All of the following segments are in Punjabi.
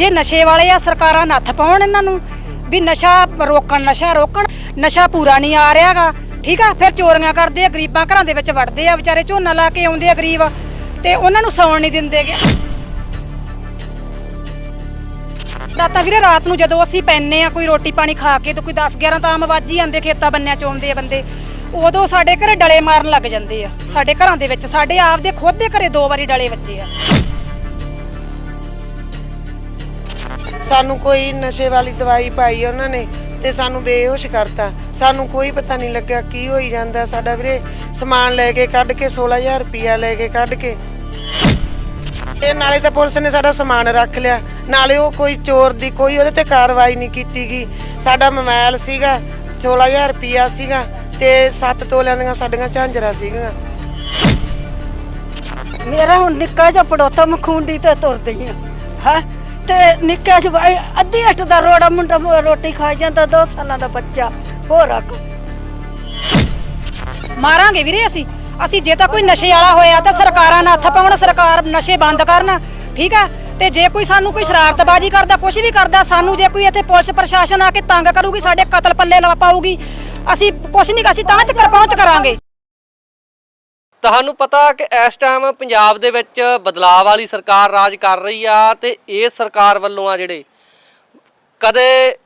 ਜੇ ਨਸ਼ੇ ਵਾਲੇ ਆ, ਸਰਕਾਰਾਂ ਨੱਥ ਪਾਉਣ ਇਹਨਾਂ ਨੂੰ, ਵੀ ਨਸ਼ਾ ਰੋਕਣ ਨਸ਼ਾ ਰੋਕਣ, ਨਸ਼ਾ ਪੂਰਾ ਨਹੀਂ ਆ ਰਿਹਾਗਾ, ਠੀਕ ਆ? ਫਿਰ ਚੋਰੀਆਂ ਕਰਦੇ ਆ, ਗਰੀਬਾਂ ਘਰਾਂ ਦੇ ਵਿੱਚ ਵੜਦੇ ਆ, ਵਿਚਾਰੇ ਝੋਨਾ ਲਾ ਕੇ ਆਉਂਦੇ ਆ ਗਰੀਬ, ਤੇ ਉਹਨਾਂ ਨੂੰ ਸੌਣ ਨਹੀਂ ਦਿੰਦੇਗੇ ਦਾਤਾ ਵੀਰੇ, ਰਾਤ ਨੂੰ ਜਦੋਂ ਅਸੀਂ ਪੈਨੇ ਆ, ਕੋਈ ਰੋਟੀ ਪਾਣੀ ਖਾ ਕੇ ਤੇ ਕੋਈ 10 11 ਤਾਂ ਆਮ ਵੱਜ ਹੀ ਆਂਦੇ ਖੇਤਾਂ ਬੰਨਿਆਂ ਚ ਆਉਂਦੇ ਆ ਬੰਦੇ, ਉਦੋਂ ਸਾਡੇ ਘਰੇ ਡਲੇ ਮਾਰਨ ਲੱਗ ਜਾਂਦੇ ਆ। ਸਾਡੇ ਘਰਾਂ ਦੇ ਵਿੱਚ, ਸਾਡੇ ਆਪ ਦੇ ਖੁਦ ਦੇ ਘਰੇ ਦੋ ਵਾਰੀ ਡਲੇ ਵੱਜੇ ਆ। ਸਾਨੂੰ ਕੋਈ ਨਸ਼ੇ ਵਾਲੀ ਦਵਾਈ ਪਾਈ ਉਹਨਾਂ ਨੇ ਤੇ ਸਾਨੂੰ ਬੇਹੋਸ਼ ਕਰਤਾ। ਸਾਨੂੰ ਕੋਈ ਪਤਾ ਨਹੀਂ ਲੱਗਿਆ ਕੀ ਹੋਈ ਜਾਂਦਾ। ਸਾਡਾ ਵੀਰੇ ਸਮਾਨ ਲੈ ਕੇ ਕੱਢ ਕੇ 16000 ਰੁਪਿਆ ਲੈ ਕੇ ਕੱਢ ਕੇ। ਤੇ ਨਾਲੇ ਤਾਂ ਪੁਲਿਸ ਨੇ ਸਾਡਾ ਸਮਾਨ ਰੱਖ ਲਿਆ। ਨਾਲੇ ਉਹ ਕੋਈ ਚੋਰ ਦੀ ਕੋਈ ਉਹਦੇ ਤੇ ਕਾਰਵਾਈ ਨਹੀਂ ਕੀਤੀ ਗਈ। ਸਾਡਾ ਮੋਬਾਈਲ ਸੀਗਾ 16000 ਰੁਪਇਆ ਸੀਗਾ ਤੇ 7 ਤੋਲਿਆਂ ਦੀਆਂ ਸਾਡੀਆਂ ਝਾਂਜਰਾ ਸੀਗੀਆਂ। ਮੇਰਾ ਹੁਣ ਨਿੱਕਾ ਜਿਹਾ ਪੜੋਤਾ ਮਖੂੰਡੀ ਤੇ ਤੁਰਦੀ ਆ। ਹੈ? ਤੇ ਨਿੱਕਾ ਜਿਹਾ ਅੱਧੀ ਅੱਠ ਦਾ ਰੋੜਾ ਮੁੰਡਾ ਰੋਟੀ ਖਾ ਜਾਂਦਾ, ਦੋ ਸਾਲਾਂ ਦਾ ਬੱਚਾ, ਹੋਰ ਰੱਖ। ਮਾਰਾਂਗੇ ਵੀਰੇ ਅਸੀਂ। ਅਸੀਂ ਜੇ ਤਾਂ ਕੋਈ ਨਸ਼ੇ ਵਾਲਾ ਹੋਇਆ ਤਾਂ ਸਰਕਾਰਾਂ ਨਾਲ ਹੱਥ ਪਾਉਣ, ਸਰਕਾਰ ਨਸ਼ੇ ਬੰਦ ਕਰਨ, ਠੀਕ ਆ ਤੇ ਜੇ ਕੋਈ ਸਾਨੂੰ ਕੋਈ ਸ਼ਰਾਰਤਬਾਜ਼ੀ ਕਰਦਾ ਕੁਝ ਵੀ ਕਰਦਾ, ਸਾਨੂੰ ਜੇ ਕੋਈ ਇੱਥੇ ਪੁਲਿਸ ਪ੍ਰਸ਼ਾਸਨ ਆ ਕੇ ਤੰਗ ਕਰੂਗੀ, ਸਾਡੇ ਕਤਲ ਪੱਲੇ ਲਾ ਪਾਊਗੀ, ਅਸੀਂ ਕੁਝ ਨਹੀਂ ਅਸੀਂ ਤਾਂ ਤੱਕ ਪਹੁੰਚ ਕਰਾਂਗੇ। ਤੁਹਾਨੂੰ ਪਤਾ ਕਿ ਇਸ ਟਾਈਮ ਪੰਜਾਬ ਦੇ ਵਿੱਚ ਬਦਲਾਅ ਵਾਲੀ ਸਰਕਾਰ ਰਾਜ ਕਰ ਰਹੀ ਆ ਤੇ ਇਹ ਸਰਕਾਰ ਵੱਲੋਂ ਆ ਜਿਹੜੇ ਕਦੇ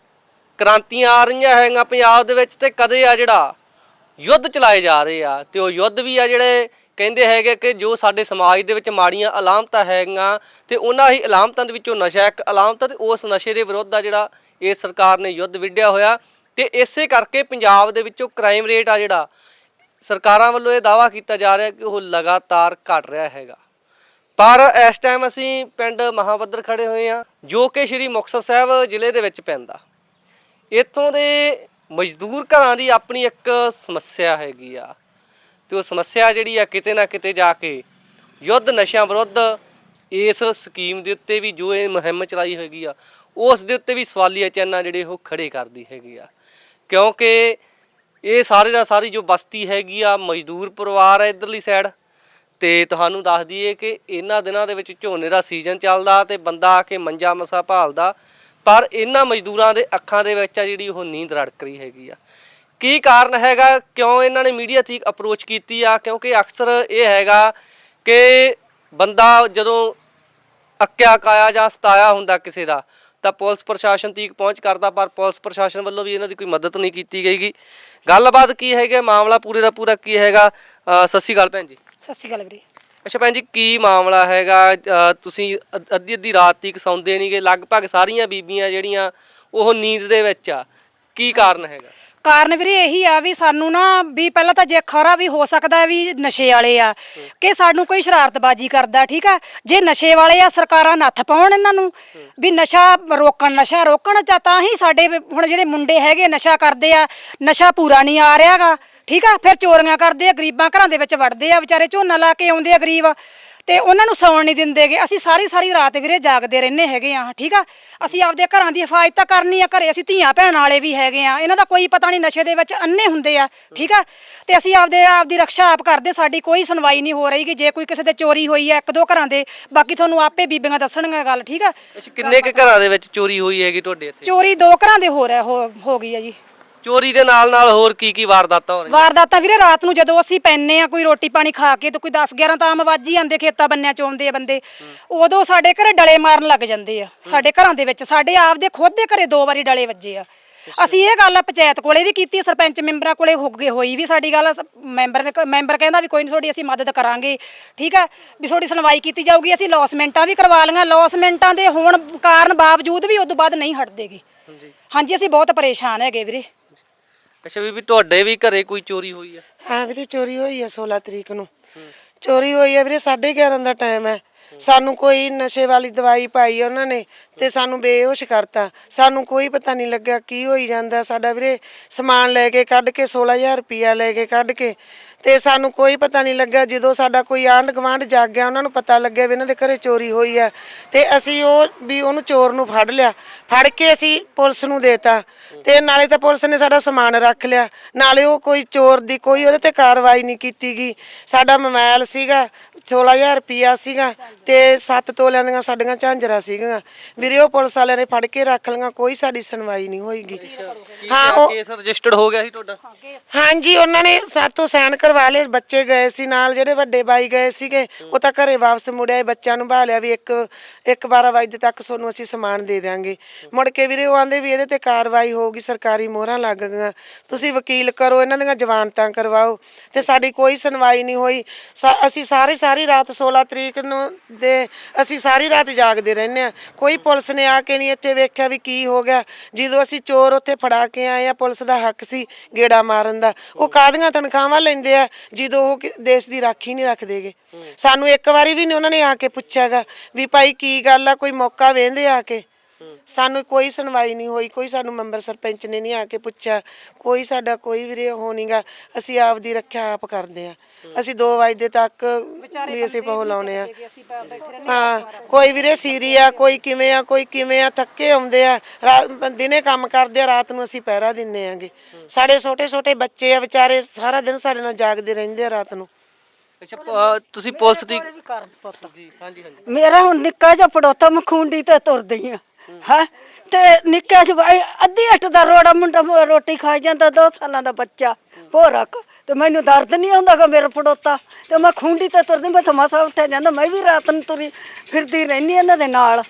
ਕ੍ਰਾਂਤੀਆਂ ਆ ਰਹੀਆਂ ਹੈਗੀਆਂ ਪੰਜਾਬ ਦੇ ਵਿੱਚ ਤੇ ਕਦੇ ਆ ਜਿਹੜਾ ਯੁੱਧ ਚਲਾਏ ਜਾ ਰਹੇ ਆ ਤੇ ਉਹ ਯੁੱਧ ਵੀ ਆ ਜਿਹੜੇ ਕਹਿੰਦੇ ਹੈਗੇ ਕਿ ਜੋ ਸਾਡੇ ਸਮਾਜ ਦੇ ਵਿੱਚ ਮਾੜੀਆਂ ਅਲਾਮਤਾਂ ਹੈਗੀਆਂ ਤੇ ਉਹਨਾਂ ਹੀ ਅਲਾਮਤਾਂ ਦੇ ਵਿੱਚੋਂ ਨਸ਼ਾ ਇੱਕ ਅਲਾਮਤ ਹੈ ਤੇ ਉਸ ਨਸ਼ੇ ਦੇ ਵਿਰੁੱਧ ਆ ਜਿਹੜਾ ਇਹ ਸਰਕਾਰ ਨੇ ਯੁੱਧ ਵਿੱਢਿਆ ਹੋਇਆ ਤੇ ਇਸੇ ਕਰਕੇ ਪੰਜਾਬ ਦੇ ਵਿੱਚੋਂ ਕ੍ਰਾਈਮ ਰੇਟ ਆ ਜਿਹੜਾ ਸਰਕਾਰਾਂ ਵੱਲੋਂ ਇਹ ਦਾਵਾ ਕੀਤਾ ਜਾ ਰਿਹਾ ਕਿ ਉਹ ਲਗਾਤਾਰ ਘਟ ਰਿਹਾ ਹੈਗਾ। ਪਰ ਇਸ ਟਾਈਮ ਅਸੀਂ ਪਿੰਡ ਮਹਾਬੱਦਰ ਖੜੇ ਹੋਏ ਆ ਜੋ ਕਿ ਸ਼੍ਰੀ ਮੁਕਤਸਰ ਸਾਹਿਬ ਜ਼ਿਲ੍ਹੇ ਦੇ ਵਿੱਚ ਪੈਂਦਾ। ਇੱਥੋਂ ਦੇ ਮਜ਼ਦੂਰ ਘਰਾਂ ਦੀ ਆਪਣੀ ਇੱਕ ਸਮੱਸਿਆ ਹੈਗੀ ਆ ਤੇ ਉਹ ਸਮੱਸਿਆ ਜਿਹੜੀ ਆ ਕਿਤੇ ਨਾ ਕਿਤੇ ਜਾ ਕੇ ਯੁੱਧ ਨਸ਼ਿਆਂ ਵਿਰੁੱਧ ਇਸ ਸਕੀਮ ਦੇ ਉੱਤੇ ਵੀ ਜੋ ਇਹ ਮੁਹਿੰਮ ਚਲਾਈ ਹੈਗੀ ਆ, ਉਸ ਦੇ ਉੱਤੇ ਵੀ ਸਵਾਲੀਆ ਚਿੰਨ੍ਹ ਜਿਹੜੇ ਉਹ ਖੜੇ ਕਰਦੀ ਹੈਗੀ ਆ। ਕਿਉਂਕਿ ਇਹ ਸਾਰੇ ਦਾ ਸਾਰੀ ਜੋ ਬਸਤੀ ਹੈਗੀ ਆ, ਮਜ਼ਦੂਰ ਪਰਿਵਾਰ ਹੈ ਇਧਰਲੀ ਸਾਈਡ ਤੇ ਤੁਹਾਨੂੰ ਦੱਸ ਦਈਏ ਕਿ ਇਹਨਾਂ ਦਿਨਾਂ ਦੇ ਵਿੱਚ ਝੋਨੇ ਦਾ ਸੀਜ਼ਨ ਚੱਲਦਾ ਤੇ ਬੰਦਾ ਆ ਕੇ ਮੰਜਾ ਮਸਾ ਭਾਲਦਾ। ਪਰ ਇਹਨਾਂ ਮਜ਼ਦੂਰਾਂ ਦੇ ਅੱਖਾਂ ਦੇ ਵਿੱਚ ਆ ਜਿਹੜੀ ਉਹ ਨੀਂਦ ਰੜਕ ਰਹੀ ਹੈਗੀ ਆ। ਕੀ ਕਾਰਨ ਹੈਗਾ? ਕਿਉਂ ਇਹਨਾਂ ਨੇ ਮੀਡੀਆ ਠੀਕ ਅਪਰੋਚ ਕੀਤੀ ਆ? ਕਿਉਂਕਿ ਅਕਸਰ ਇਹ ਹੈਗਾ ਕਿ ਬੰਦਾ ਜਦੋਂ ਅੱਕਿਆ ਕਾਇਆ ਜਾਂ ਸਤਾਇਆ ਹੁੰਦਾ ਕਿਸੇ ਦਾ ਤਾਂ ਪੁਲਿਸ ਪ੍ਰਸ਼ਾਸਨ ਤੀਕ ਪਹੁੰਚ ਕਰਦਾ ਪਰ ਪੁਲਿਸ ਪ੍ਰਸ਼ਾਸਨ ਵੱਲੋਂ ਵੀ ਇਹਨਾਂ ਦੀ ਕੋਈ ਮਦਦ ਨਹੀਂ ਕੀਤੀ ਗਈਗੀ। ਗੱਲਬਾਤ ਕੀ ਹੈਗਾ ਮਾਮਲਾ ਪੂਰੇ ਦਾ ਪੂਰਾ ਕੀ ਹੈਗਾ? ਸਤਿ ਸ਼੍ਰੀ ਅਕਾਲ ਭੈਣ ਜੀ। ਸਤਿ ਸ਼੍ਰੀ ਅਕਾਲ ਵੀਰੇ। ਅੱਛਾ ਭੈਣ ਜੀ ਕੀ ਮਾਮਲਾ ਹੈਗਾ? ਤੁਸੀਂ ਅੱਧੀ ਅੱਧੀ ਰਾਤ ਤੀਕ ਸੌਂਦੇ ਨਹੀਂਗੇ ਲਗਭਗ ਸਾਰੀਆਂ ਬੀਬੀਆਂ ਜਿਹੜੀਆਂ ਉਹ ਨੀਂਦ ਦੇ ਵਿੱਚ ਆ। ਕੀ ਕਾਰਨ ਹੈਗਾ? ਕਾਰਨ ਵੀਰੇ ਇਹੀ ਆ ਵੀ ਸਾਨੂੰ ਨਾ ਵੀ ਪਹਿਲਾਂ ਤਾਂ ਜੇ ਖਰਾ ਵੀ ਹੋ ਸਕਦਾ ਹੈ ਵੀ ਨਸ਼ੇ ਵਾਲੇ ਆ ਕਿ ਸਾਨੂੰ ਕੋਈ ਸ਼ਰਾਰਤਬਾਜ਼ੀ ਕਰਦਾ, ਠੀਕ ਆ? ਜੇ ਨਸ਼ੇ ਵਾਲੇ ਆ, ਸਰਕਾਰਾਂ ਨੱਥ ਪਾਉਣ ਇਹਨਾਂ ਨੂੰ, ਵੀ ਨਸ਼ਾ ਰੋਕਣ ਨਸ਼ਾ ਰੋਕਣ ਤਾਂ ਤਾਂ ਹੀ ਸਾਡੇ ਹੁਣ ਜਿਹੜੇ ਮੁੰਡੇ ਹੈਗੇ ਨਸ਼ਾ ਕਰਦੇ ਆ, ਨਸ਼ਾ ਪੂਰਾ ਨਹੀਂ ਆ ਰਿਹਾਗਾ, ਠੀਕ ਆ? ਫਿਰ ਚੋਰੀਆਂ ਕਰਦੇ ਆ, ਗਰੀਬਾਂ ਘਰਾਂ ਦੇ ਵਿੱਚ ਵੜਦੇ ਆ, ਵਿਚਾਰੇ ਝੋਨਾ ਲਾ ਕੇ ਆਉਂਦੇ ਆ ਗਰੀਬ। ਤੇ ਉਹਨਾਂ ਨੂੰ ਸੌਣ ਨਹੀਂ ਦਿੰਦੇਗੇ। ਅਸੀਂ ਸਾਰੀ ਸਾਰੀ ਰਾਤ ਵੀਰੇ ਜਾਗਦੇ ਰਹਿੰਦੇ ਹੈਗੇ ਆ ਠੀਕ ਆ? ਅਸੀਂ ਆਪਦੇ ਘਰਾਂ ਦੀ ਹਿਫਾਜ਼ਤ ਤਾਂ ਕਰਨੀ ਆ ਘਰੇ ਅਸੀਂ ਧੀਆਂ ਭੈਣਾਂ ਵਾਲੇ ਵੀ ਹੈਗੇ ਆ ਇਹਨਾਂ ਦਾ ਕੋਈ ਪਤਾ ਨਹੀਂ ਨਸ਼ੇ ਦੇ ਵਿੱਚ ਅੰਨੇ ਹੁੰਦੇ ਆ ਠੀਕ ਆ? ਤੇ ਅਸੀਂ ਆਪਦੇ ਆਪਦੀ ਰੱਖਿਆ ਆਪ ਕਰਦੇ ਸਾਡੀ ਕੋਈ ਸੁਣਵਾਈ ਨਹੀਂ ਹੋ ਰਹੀ ਕਿ ਜੇ ਕੋਈ ਕਿਸੇ ਦੇ ਚੋਰੀ ਹੋਈ ਆ ਇੱਕ ਦੋ ਘਰਾਂ ਦੇ ਬਾਕੀ ਤੁਹਾਨੂੰ ਆਪੇ ਬੀਬੀਆਂ ਦੱਸਣਗੀਆਂ ਗੱਲ ਠੀਕ ਆ? ਕਿੰਨੇ ਕੁ ਘਰਾਂ ਦੇ ਵਿੱਚ ਚੋਰੀ ਹੋਈ ਹੈਗੀ ਤੁਹਾਡੇ ਇੱਥੇ? ਚੋਰੀ ਦੋ ਘਰਾਂ ਦੇ ਹੋ ਰਿਹਾ ਹੋ ਹੋ ਗਈ ਆ ਜੀ। ਚੋਰੀ ਦੇ ਨਾਲ ਨਾਲ ਹੋਰ ਕੀ ਕੀ ਵਾਰਦਾਤਾਂ ਹੋ ਰਹੀਆਂ? ਵਾਰਦਾਤਾਂ ਵੀਰੇ ਰਾਤ ਨੂੰ ਜਦੋਂ ਅਸੀਂ ਪੈਨੇ ਆ ਕੋਈ ਰੋਟੀ ਪਾਣੀ ਖਾ ਕੇ ਤੇ ਕੋਈ 10 11 ਤਾਂ ਆਮ ਵੱਜ ਹੀ ਆਂਦੇ ਖੇਤਾਂ ਬੰਨਿਆਂ ਚ ਆਉਂਦੇ ਆ ਬੰਦੇ ਉਦੋਂ ਸਾਡੇ ਘਰੇ ਡਲੇ ਮਾਰਨ ਲੱਗ ਜਾਂਦੇ ਆ ਸਾਡੇ ਘਰਾਂ ਦੇ ਵਿੱਚ ਸਾਡੇ ਆਪ ਦੇ ਖੁਦ ਦੇ ਘਰੇ ਦੋ ਵਾਰੀ ਡਲੇ ਵੱਜੇ ਆ। ਅਸੀਂ ਇਹ ਗੱਲ ਪੰਚਾਇਤ ਕੋਲੇ ਵੀ ਕੀਤੀ ਸਰਪੰਚ ਮੈਂਬਰਾਂ ਕੋਲੇ ਹੋ ਗਏ ਹੋਈ ਵੀ ਸਾਡੀ ਗੱਲ ਸ- ਮੈਂਬਰ ਨੇ ਕ- ਮੈਂਬਰ ਕਹਿੰਦਾ ਵੀ ਕੋਈ ਨਹੀਂ ਤੁਹਾਡੀ ਅਸੀਂ ਮਦਦ ਕਰਾਂਗੇ ਠੀਕ ਆ ਵੀ ਤੁਹਾਡੀ ਸੁਣਵਾਈ ਕੀਤੀ ਜਾਊਗੀ ਅਸੀਂ ਲੌਸਮੈਂਟਾਂ ਵੀ ਕਰਵਾ ਲਈਆਂ ਲੌਸਮੈਂਟਾਂ ਦੇ ਹੋਣ ਕਾਰਨ ਬਾਵਜੂਦ ਵੀ ਉਦੋਂ ਬਾਅਦ ਨਹੀਂ ਹਟਦੇਗੇ ਹਾਂਜੀ ਅਸੀਂ ਬਹੁਤ ਪਰੇਸ਼ਾਨ ਹੈਗੇ ਵੀਰੇ। ਅੱਛਾ ਬੀਬੀ, ਤੁਹਾਡੇ ਵੀ ਘਰੇ ਕੋਈ ਚੋਰੀ ਹੋਈ ਆ? ਹਾਂ ਵੀਰੇ, ਚੋਰੀ ਹੋਈ ਆ 16 ਤਰੀਕ ਨੂੰ। ਚੋਰੀ ਹੋਈ ਆ ਵੀਰੇ 11:30 ਦਾ ਟਾਈਮ ਹੈ। ਸਾਨੂੰ ਕੋਈ ਨਸ਼ੇ ਵਾਲੀ ਦਵਾਈ ਪਾਈ ਉਹਨਾਂ ਨੇ। ਤੇ ਸਾਨੂੰ ਬੇਹੋਸ਼ ਕਰਤਾ। ਸਾਨੂੰ ਕੋਈ ਪਤਾ ਨਹੀਂ ਲੱਗਿਆ ਕੀ ਹੋਈ ਜਾਂਦਾ। ਸਾਡਾ ਵੀਰੇ ਸਮਾਨ ਲੈ ਕੇ ਕੱਢ ਕੇ 16000 ਰੁਪਿਆ ਲੈ ਕੇ ਕੱਢ ਕੇ ਤੇ ਸਾਨੂੰ ਕੋਈ ਪਤਾ ਨਹੀਂ ਲੱਗਿਆ। ਜਦੋਂ ਸਾਡਾ ਕੋਈ ਆਂਢ ਗਵਾਂਢ ਜਾਗ ਗਿਆ, ਉਹਨਾਂ ਨੂੰ ਪਤਾ ਲੱਗਿਆ ਵੀ ਇਹਨਾਂ ਦੇ ਘਰੇ ਚੋਰੀ ਹੋਈ ਆ। ਤੇ ਅਸੀਂ ਉਹ ਵੀ ਉਹਨੂੰ ਚੋਰ ਨੂੰ ਫੜ ਲਿਆ। ਫੜ ਕੇ ਅਸੀਂ ਪੁਲਿਸ ਨੂੰ ਦੇਤਾ। ਤੇ ਨਾਲੇ ਤਾਂ ਪੁਲਿਸ ਨੇ ਸਾਡਾ ਸਮਾਨ ਰੱਖ ਲਿਆ। ਨਾਲੇ ਉਹ ਕੋਈ ਚੋਰ ਦੀ ਕੋਈ ਉਹਦੇ ਤੇ ਕਾਰਵਾਈ ਨਹੀਂ ਕੀਤੀ ਗਈ। ਸਾਡਾ ਮੋਬਾਈਲ ਸੀਗਾ 16000 ਰੁਪਿਆ ਸੀਗਾ ਤੇ 7 ਤੋਲਿਆਂ ਦੀਆਂ ਸਾਡੀਆਂ ਝਾਂਜਰਾਂ ਸੀਗੀਆਂ। ਵੀਰੇ ਉਹ ਪੁਲਿਸ ਵਾਲਿਆਂ ਨੇ ਫੜ ਕੇ ਰੱਖ ਲਈਆਂ ਕੋਈ ਸਾਡੀ ਸੁਣਵਾਈ ਨਹੀਂ ਹੋਈਗੀ। ਹਾਂ ਉਹ ਕੇਸ ਰਜਿਸਟਰਡ ਹੋ ਗਿਆ ਸੀ ਤੁਹਾਡਾ? ਹਾਂਜੀ ਉਹਨਾਂ ਨੇ ਸਾਡੇ ਤੋਂ ਸਾਈਨ ਕਰਵਾ ਲਏ ਬੱਚੇ ਗਏ ਸੀ ਨਾਲ ਜਿਹੜੇ ਵੱਡੇ ਬਾਈ ਗਏ ਸੀਗੇ ਉਹ ਤਾਂ ਘਰੇ ਵਾਪਸ ਮੁੜਿਆ ਇਹ ਬੱਚਿਆਂ ਨੂੰ ਭਾਲਿਆ ਵੀ ਇੱਕ ਇੱਕ 12 ਵਜੇ ਤੱਕ ਤੁਹਾਨੂੰ ਅਸੀਂ ਸਮਾਨ ਦੇ ਦਿਆਂਗੇ। ਮੁੜ ਕੇ ਵੀਰੇ ਉਹ ਆਂਦੇ ਵੀ ਇਹਦੇ ਤੇ ਕਾਰਵਾਈ ਹੋਊਗੀ ਸਰਕਾਰੀ ਮੋਹਰਾਂ ਲੱਗ ਗਈਆਂ। ਤੁਸੀਂ ਵਕੀਲ ਕਰੋ ਇਹਨਾਂ ਦੀਆਂ ਜ਼ਮਾਨਤਾਂ ਕਰਵਾਓ ਤੇ ਸਾਡੀ ਕੋਈ ਸੁਣਵਾਈ ਨਹੀਂ ਹੋਈ। ਸਾ- ਅਸੀਂ ਸਾਰੀ ਸਾਰੀ ਰਾਤ 16 ਤਰੀਕ ਨੂੰ ਦੇ ਅਸੀਂ ਸਾਰੀ ਰਾਤ ਜਾਗਦੇ ਰਹਿੰਦੇ ਆ ਕੋਈ ਪੁਲਿਸ ਨੇ ਆ ਕੇ ਨਹੀਂ ਇੱਥੇ ਵੇਖਿਆ ਵੀ ਕੀ ਹੋ ਗਿਆ। ਜਦੋਂ ਅਸੀਂ ਚੋਰ ਉੱਥੇ ਫੜਾ ਕੇ ਆਏ ਆ ਪੁਲਿਸ ਦਾ ਹੱਕ ਸੀ ਗੇੜਾ ਮਾਰਨ ਦਾ। ਉਹ ਕਾਦੀਆਂ ਤਨਖਾਹਾਂ ਲੈਂਦੇ ਆ? ਜਦੋਂ ਉਹ ਕਿ- ਦੇਸ਼ ਦੀ ਰਾਖੀ ਨਹੀਂ ਰੱਖਦੇਗੇ। ਸਾਨੂੰ ਇੱਕ ਵਾਰੀ ਵੀ ਨਹੀਂ ਉਹਨਾਂ ਨੇ ਆ ਕੇ ਪੁੱਛਿਆਗਾ ਵੀ ਭਾਈ ਕੀ ਗੱਲ ਆ ਕੋਈ ਮੌਕਾ ਵੇਂਦੇ ਆ ਕੇ? ਸਾਨੂੰ ਕੋਈ ਸੁਣਵਾਈ ਨਹੀਂ ਹੋਈ ਕੋਈ ਸਾਨੂੰ ਮੈਂਬਰ ਸਰਪੰਚ ਨੇ ਨਹੀਂ ਆ ਕੇ ਪੁੱਛਿਆ ਕੋਈ ਸਾਡਾ ਕੋਈ ਵੀਰੇ ਉਹ ਨਹੀਂਗਾ ਅਸੀਂ ਆਪ ਦੀ ਰੱਖਿਆ ਆਪ ਕਰਦੇ ਆ। ਅਸੀਂ 2 ਵਜੇ ਤੱਕ ਵੀ ਅਸੀਂ ਪਹੁ ਲਾਉਨੇ ਆ। ਹਾਂ ਕੋਈ ਵੀਰੇ ਸੀਰੀ ਆ ਕੋਈ ਕਿਵੇਂ ਆ ਕੋਈ ਕਿਵੇਂ ਆ ਥੱਕੇ ਆਉਂਦੇ ਆ ਰਾ- ਦਿਨੇ ਕੰਮ ਕਰਦੇ ਆ ਰਾਤ ਨੂੰ ਅਸੀਂ ਪਹਿਰਾ ਦਿੰਨੇ ਆਂਗੇ। ਸਾਡੇ ਛੋਟੇ ਛੋਟੇ ਬੱਚੇ ਆ ਵਿਚਾਰੇ ਸਾਰਾ ਦਿਨ ਸਾਡੇ ਨਾਲ ਜਾਗਦੇ ਰਹਿੰਦੇ ਆ ਰਾਤ ਨੂੰ। ਅੱਛਾ ਪ- ਤੁਸੀਂ ਪੁਲਿਸ ਦੀ ਵੀ ਕਰ ਪੁੱਤ। ਜੀ ਹਾਂਜੀ ਹਾਂਜੀ। ਮੇਰਾ ਹੁਣ ਨਿੱਕਾ ਜਿਹਾ ਪੜੋਤਾ ਮਖੂੰਡੀ ਤੇ ਤੁਰਦੀ ਆ। ਹੈ? ਤੇ ਨਿੱਕਾ ਜਿਹਾ ਅੱਧੀ ਅੱਟ ਦਾ ਰੋੜਾ ਮੁੰਡਾ ਮ- ਰੋਟੀ ਖਾਈ ਜਾਂਦਾ, ਦੋ ਸਾਲਾਂ ਦਾ ਬੱਚਾ। ਭੋਰਕ ਤੇ ਮੈਨੂੰ ਦਰਦ ਨਹੀਂ ਆਉਂਦਾਗਾ ਮੇਰਾ ਪੜੋਤਾ ਤੇ ਮੈਂ ਖੁੰਡੀ ਤੇ ਤੁਰਦੀ, ਮੈਂ ਮਸਾ ਉੱਠਿਆ ਜਾਂਦਾ, ਮੈਂ ਵੀ ਰਾਤ ਨੂੰ ਤੁਰੀ ਫਿਰਦੀ ਰਹਿੰਦੀ ਇਹਨਾਂ ਦੇ ਨਾਲ।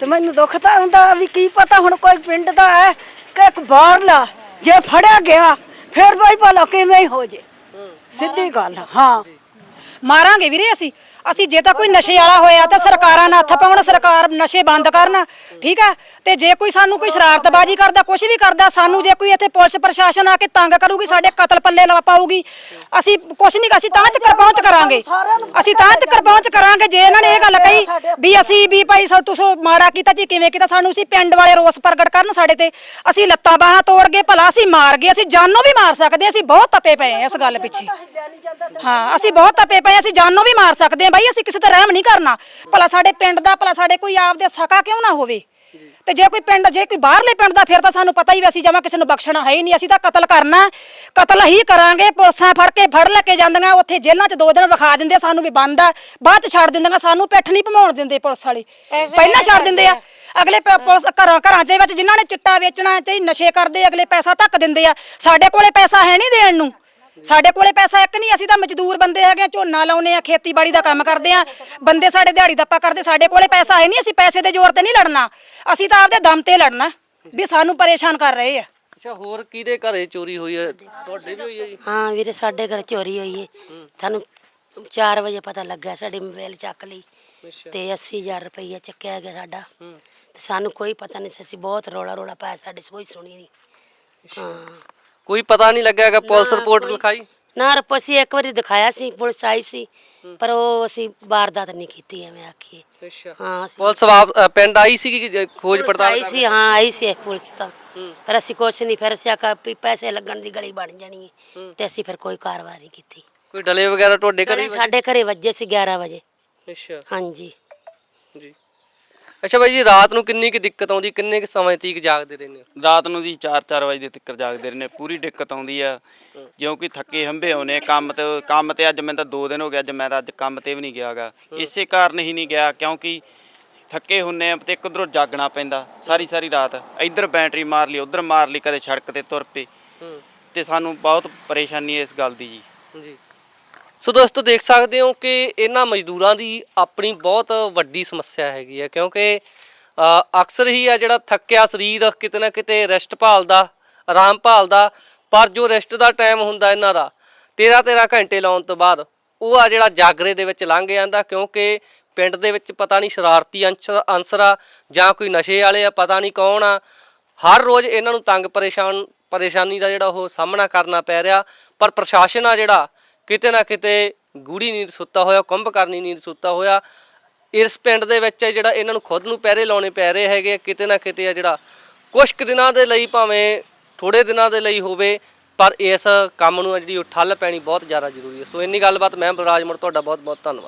ਤੇ ਮੈਨੂੰ ਦੁੱਖ ਤਾਂ ਹੁੰਦਾ ਵੀ ਕੀ ਪਤਾ ਹੁਣ ਕੋਈ ਪਿੰਡ ਦਾ ਹੈ, ਕਿ ਇੱਕ ਬਾਹਰਲਾ ਜੇ ਫੜਿਆ ਗਿਆ, ਫਿਰ ਬਈ ਭਲਾ ਕਿਵੇਂ ਹੀ ਹੋ ਜੇ। ਸਿੱਧੀ ਗੱਲ, ਹਾਂ। ਮਾਰਾਂਗੇ ਵੀਰੇ ਅਸੀਂ। ਅਸੀਂ ਜੇ ਤਾਂ ਕੋਈ ਨਸ਼ੇ ਵਾਲਾ ਹੋਇਆ ਤਾਂ ਸਰਕਾਰਾਂ ਨਾਲ ਹੱਥ ਪਾਉਣ, ਸਰਕਾਰ ਨਸ਼ੇ ਬੰਦ ਕਰਨ। ਠੀਕ ਹੈ? ਤੇ ਜੇ ਕੋਈ ਸਾਨੂੰ ਕੋਈ ਸ਼ਰਾਰਤਬਾਜ਼ੀ ਕਰਦਾ ਕੁਝ ਵੀ ਕਰਦਾ, ਸਾਨੂੰ ਜੇ ਕੋਈ ਇੱਥੇ ਪੁਲਿਸ ਪ੍ਰਸ਼ਾਸਨ ਆ ਕੇ ਤੰਗ ਕਰੂਗੀ, ਸਾਡੇ ਕਤਲ ਪੱਲੇ ਲਾ ਪਾਊਗੀ। ਅਸੀਂ ਕੁਝ ਨਹੀਂ ਅਸੀਂ ਤਾਂ ਤੱਕ ਪਹੁੰਚ ਕਰਾਂਗੇ। ਅਸੀਂ ਤਾਂ ਤੱਕ ਪਹੁੰਚ ਕਰਾਂਗੇ ਜੇ ਇਹਨਾਂ ਨੇ ਇਹ ਗੱਲ ਕਹੀ ਵੀ ਅਸੀਂ ਵੀ ਭਾਈ ਸਾ, ਤੁਸੀਂ ਮਾੜਾ ਕੀਤਾ ਜੀ, ਕਿਵੇਂ ਕੀਤਾ? ਸਾਨੂੰ ਅਸੀਂ ਪਿੰਡ ਵਾਲੇ ਰੋਸ ਪ੍ਰਗਟ ਕਰਨ ਸਾਡੇ ਤੇ। ਅਸੀਂ ਲੱਤਾਂ ਬਾਹਾਂ ਤੋੜ ਗਏ ਭਲਾ ਅਸੀਂ ਮਾਰ ਗਏ, ਅਸੀਂ ਜਾਨੋਂ ਵੀ ਮਾਰ ਸਕਦੇ, ਅਸੀਂ ਬਹੁਤ ਤਪੇ ਪਏ ਇਸ ਗੱਲ ਪਿੱਛੇ। ਹਾਂ, ਅਸੀਂ ਬਹੁਤ ਤਪੇ ਪਏ ਅਸੀਂ ਜਾਨੋਂ ਵੀ ਮਾਰ ਸਕਦੇ ਹਾਂ ਬਾਈ ਅਸੀਂ ਕਿਸੇ ਤੇ ਰਹਿਮ ਨਹੀਂ ਕਰਨਾ। ਭਲਾ ਸਾਡੇ ਪਿੰਡ ਦਾ ਭਲਾ ਸਾਡੇ ਕੋਈ ਆਪਦੇ ਸਕਾ ਕਿਉਂ ਨਾ ਹੋਵੇ? ਤੇ ਜੇ ਕੋਈ ਪਿੰਡ ਜੇ ਕੋਈ ਬਾਹਰਲੇ ਪਿੰਡ ਦਾ ਫਿਰ ਤਾਂ ਸਾਨੂੰ ਪਤਾ ਹੀ ਵੀ ਅਸੀਂ ਜਮਾ ਕਿਸੇ ਨੂੰ ਬਖਸ਼ਣਾ ਹੈ ਹੀ ਨਹੀਂ। ਅਸੀਂ ਤਾਂ ਕਤਲ ਕਰਨਾ। ਕਤਲ ਹੀ ਕਰਾਂਗੇ ਪੁਲਿਸਾਂ ਫੜ ਕੇ ਫੜ ਲੈ ਕੇ ਜਾਂਦੀਆਂ ਉੱਥੇ ਜੇਲ੍ਹਾਂ 'ਚ ਦੋ ਦਿਨ ਵਿਖਾ ਦਿੰਦੇ ਸਾਨੂੰ ਵੀ ਬੰਦ ਆ ਬਾਅਦ 'ਚ ਛੱਡ ਦਿੰਦੀਆਂ ਸਾਨੂੰ ਪਿੱਠ ਨਹੀਂ ਭਮਾਉਣ ਦਿੰਦੇ ਪੁਲਿਸ ਵਾਲੇ। ਪਹਿਲਾਂ ਛੱਡ ਦਿੰਦੇ ਆ। ਅਗਲੇ ਪ- ਪੁਲਿਸ ਘਰਾਂ ਘਰਾਂ ਦੇ ਵਿੱਚ ਜਿਨ੍ਹਾਂ ਨੇ ਚਿੱਟਾ ਵੇਚਣਾ ਚਾਹੀ ਨਸ਼ੇ ਕਰਦੇ ਅਗਲੇ ਪੈਸਾ ਧੱਕ ਦਿੰਦੇ ਆ। ਸਾਡੇ ਕੋਲੇ ਪੈਸਾ ਹੈ ਨਹੀਂ ਦੇਣ ਨੂੰ। ਸਾਡੇ ਕੋਲੇ ਪੈਸਾ ਇੱਕ ਨਹੀਂ ਅਸੀਂ ਤਾਂ ਮਜ਼ਦੂਰ ਬੰਦੇ ਹੈਗੇ ਆ, ਝੋਨਾ ਲਾਉਨੇ ਆ ਖੇਤੀਬਾੜੀ ਦਾ ਕੰਮ ਕਰਦੇ ਆ। ਬੰਦੇ ਸਾਡੇ ਦਿਹਾੜੀ ਦੱਪਾ ਕਰਦੇ ਸਾਡੇ ਕੋਲੇ ਪੈਸਾ ਹੈ ਨਹੀਂ ਅਸੀਂ ਪੈਸੇ ਦੇ ਜ਼ੋਰ ਤੇ ਨਹੀਂ ਲੜਨਾ। ਅਸੀਂ ਤਾਂ ਆਪਦੇ ਦਮ ਤੇ ਲੜਨਾ ਵੀ ਸਾਨੂੰ ਪਰੇਸ਼ਾਨ ਕਰ ਰਹੇ ਆ। ਅੱਛਾ ਹੋਰ ਕਿਹਦੇ ਘਰੇ ਚੋਰੀ ਹੋਈ ਹੈ ਤੁਹਾਡੇ ਵੀ ਹੋਈ ਹੈ ਜੀ? ਹਾਂ ਵੀਰੇ ਸਾਡੇ ਘਰ ਚੋਰੀ ਹੋਈ ਏ। ਸਾਨੂੰ 4 ਵਜੇ ਪਤਾ ਲੱਗਾ ਸਾਡੇ ਮੋਬਾਈਲ ਚੱਕ ਲਈ। ਤੇ 80000 ਰੁਪਈਆ ਚੱਕਿਆ ਗਿਆ ਸਾਡਾ। ਤੇ ਸਾਨੂੰ ਕੋਈ ਪਤਾ ਨਹੀਂ ਸੀ ਅਸੀਂ ਬਹੁਤ ਰੋਲਾ ਰੋਲਾ ਪਾਇਆ ਸਾਡੇ ਕੋਈ ਸੁਣੀ ਨਹੀਂ। ਹਾਂ। ਕੋਈ ਪਤਾ ਨਹੀਂ ਲੱਗਿਆਗਾ ਪੁਲਿਸ ਰਿਪੋਰਟ ਲਿਖਾਈ? ਨਾ ਰਪਸੀ ਇੱਕ ਵਾਰੀ ਦਿਖਾਇਆ ਸੀ ਪੁਲਿਸ ਆਈ ਸੀ ਪਰ ਉਹ ਅਸੀਂ ਵਾਰਦਾਤ ਨਹੀਂ ਕੀਤੀ ਐਵੇਂ ਆਖੀਏ। ਅੱਛਾ। ਹਾਂ ਅਸੀਂ ਪੁਲਿਸ ਵਾਪ ਅ, ਪਿੰਡ ਆਈ ਸੀ ਕਿ ਖੋਜ ਪੁਲਿਸ ਪੜਤਾਲ ਆਈ ਸੀ ਹਾਂ ਆਈ ਸੀ ਪੁਲਿਸ ਤਾਂ। ਪਰ ਅਸੀਂ ਕੁਛ ਨਹੀਂ ਫਿਰ ਅਸੀਂ ਆਖਿਆ ਵੀ ਪੈਸੇ ਲੱਗਣ ਦੀ ਗਲੀ ਬਣ ਜਾਣੀ ਹੈ। ਤੇ ਅਸੀਂ ਫਿਰ ਕੋਈ ਕਾਰਵਾਈ ਨਹੀਂ ਕੀਤੀ। ਕੋਈ ਡਲੇ ਵਗੈਰਾ ਤੁਹਾਡੇ ਘਰੇ ਸਾਡੇ ਘਰੇ ਵੱਜੇ ਸੀ 11 ਵਜੇ ਵੱਜੇ? ਅੱਛਾ। ਹਾਂਜੀ। ਜੀ। ਅੱਛਾ ਬਾਈ ਜੀ ਰਾਤ ਨੂੰ ਕਿੰਨੀ ਕੁ ਦਿੱਕਤ ਆਉਂਦੀ ਕਿੰਨੇ ਕੁ ਸਮੇਂ ਤੀਕ ਜਾਗਦੇ ਰਹਿੰਦੇ ਹੋ? ਰਾਤ ਨੂੰ ਜੀ 4-4 ਵਜੇ ਦੇ ਤੱਕ ਜਾਗਦੇ ਰਹਿੰਦੇ ਪੂਰੀ ਦਿੱਕਤ ਆਉਂਦੀ ਆ। ਕਿਉਂਕਿ ਥੱਕੇ ਹੰਬੇ ਆਉਨੇ ਕੰਮ ਤੇ ਕੰਮ ਤੇ ਅੱਜ ਮੈਂ ਤਾਂ 2 ਦਿਨ ਹੋ ਗਿਆ ਅੱਜ ਮੈਂ ਤਾਂ ਅੱਜ ਕੰਮ ਤੇ ਵੀ ਨਹੀਂ ਗਿਆਗਾ। ਇਸੇ ਕਾਰਨ ਹੀ ਨਹੀਂ ਗਿਆ ਕਿਉਂਕਿ ਥੱਕੇ ਹੁੰਨੇ ਆ ਤੇ ਇੱਕ ਉਧਰੋਂ ਜਾਗਣਾ ਪੈਂਦਾ ਸਾਰੀ ਸਾਰੀ ਰਾਤ। ਇੱਧਰ ਬੈਟਰੀ ਮਾਰ ਲਈ ਉਧਰ ਮਾਰ ਲਈ ਕਦੇ ਸੜਕ ਤੇ ਤੁਰ ਪਏ। ਤੇ ਸਾਨੂੰ ਬਹੁਤ ਪਰੇਸ਼ਾਨੀ ਹੈ ਇਸ ਗੱਲ ਦੀ ਜੀ। ਜੀ। ਸੋ ਦੋਸਤੋ, ਦੇਖ ਸਕਦੇ ਹੋ ਕਿ ਇਹਨਾਂ ਮਜ਼ਦੂਰਾਂ ਦੀ ਆਪਣੀ ਬਹੁਤ ਵੱਡੀ ਸਮੱਸਿਆ ਹੈਗੀ ਹੈ ਕਿਉਂਕਿ ਅਕਸਰ ਹੀ ਆ ਜਿਹੜਾ ਥੱਕਿਆ ਸਰੀਰ ਕਿਤੇ ਨਾ ਕਿਤੇ ਰੈਸਟ ਭਾਲਦਾ, ਆਰਾਮ ਭਾਲਦਾ, ਪਰ ਜੋ ਰੈਸਟ ਦਾ ਟਾਈਮ ਹੁੰਦਾ ਇਹਨਾਂ ਦਾ 13 13 ਘੰਟੇ ਲਾਉਣ ਤੋਂ ਬਾਅਦ, ਉਹ ਆ ਜਿਹੜਾ ਜਾਗਰੇ ਦੇ ਵਿੱਚ ਲੰਘ ਜਾਂਦਾ, ਕਿਉਂਕਿ ਪਿੰਡ ਦੇ ਵਿੱਚ ਪਤਾ ਨਹੀਂ ਸ਼ਰਾਰਤੀ ਅੰਸ਼, ਅਨਸਰ ਆ, ਜਾਂ ਕੋਈ ਨਸ਼ੇ ਵਾਲੇ ਆ, ਪਤਾ ਨਹੀਂ ਕੌਣ ਆ, ਹਰ ਰੋਜ਼ ਇਹਨਾਂ ਨੂੰ ਤੰਗ ਪਰੇਸ਼ਾਨ, ਪਰੇਸ਼ਾਨੀ ਦਾ ਜਿਹੜਾ ਉਹ ਸਾਹਮਣਾ ਕਰਨਾ ਪੈ ਰਿਹਾ, ਪਰ ਪ੍ਰਸ਼ਾਸਨ ਆ ਜਿਹੜਾ ਕਿਤੇ ਨਾ ਕਿਤੇ ਗੂੜੀ ਨੀਂਦ ਸੁੱਤਾ ਹੋਇਆ ਕੁੰਭ ਕਰਨੀ ਨੀਂਦ ਸੁੱਤਾ ਹੋਇਆ। ਇਸ ਪਿੰਡ ਦੇ ਵਿੱਚ ਆ ਜਿਹੜਾ ਇਹਨਾਂ ਨੂੰ ਖੁਦ ਨੂੰ ਪਹਿਰੇ ਲਾਉਣੇ ਪੈ ਰਹੇ ਹੈਗੇ ਕਿਤੇ ਨਾ ਕਿਤੇ ਆ ਜਿਹੜਾ ਕੁਝ ਕੁ ਦਿਨਾਂ ਦੇ ਲਈ ਭਾਵੇਂ ਥੋੜੇ ਦਿਨਾਂ ਦੇ ਲਈ ਹੋਵੇ, ਪਰ ਇਸ ਕੰਮ ਨੂੰ ਆ ਜਿਹੜੀ ਉਹ ਠੱਲ ਪੈਣੀ ਬਹੁਤ ਜ਼ਿਆਦਾ ਜ਼ਰੂਰੀ ਹੈ। ਸੋ ਇੰਨੀ ਗੱਲਬਾਤ ਮੈਂ ਬਲਰਾਜ ਮੁੜ, ਤੁਹਾਡਾ ਬਹੁਤ ਬਹੁਤ ਧੰਨਵਾਦ।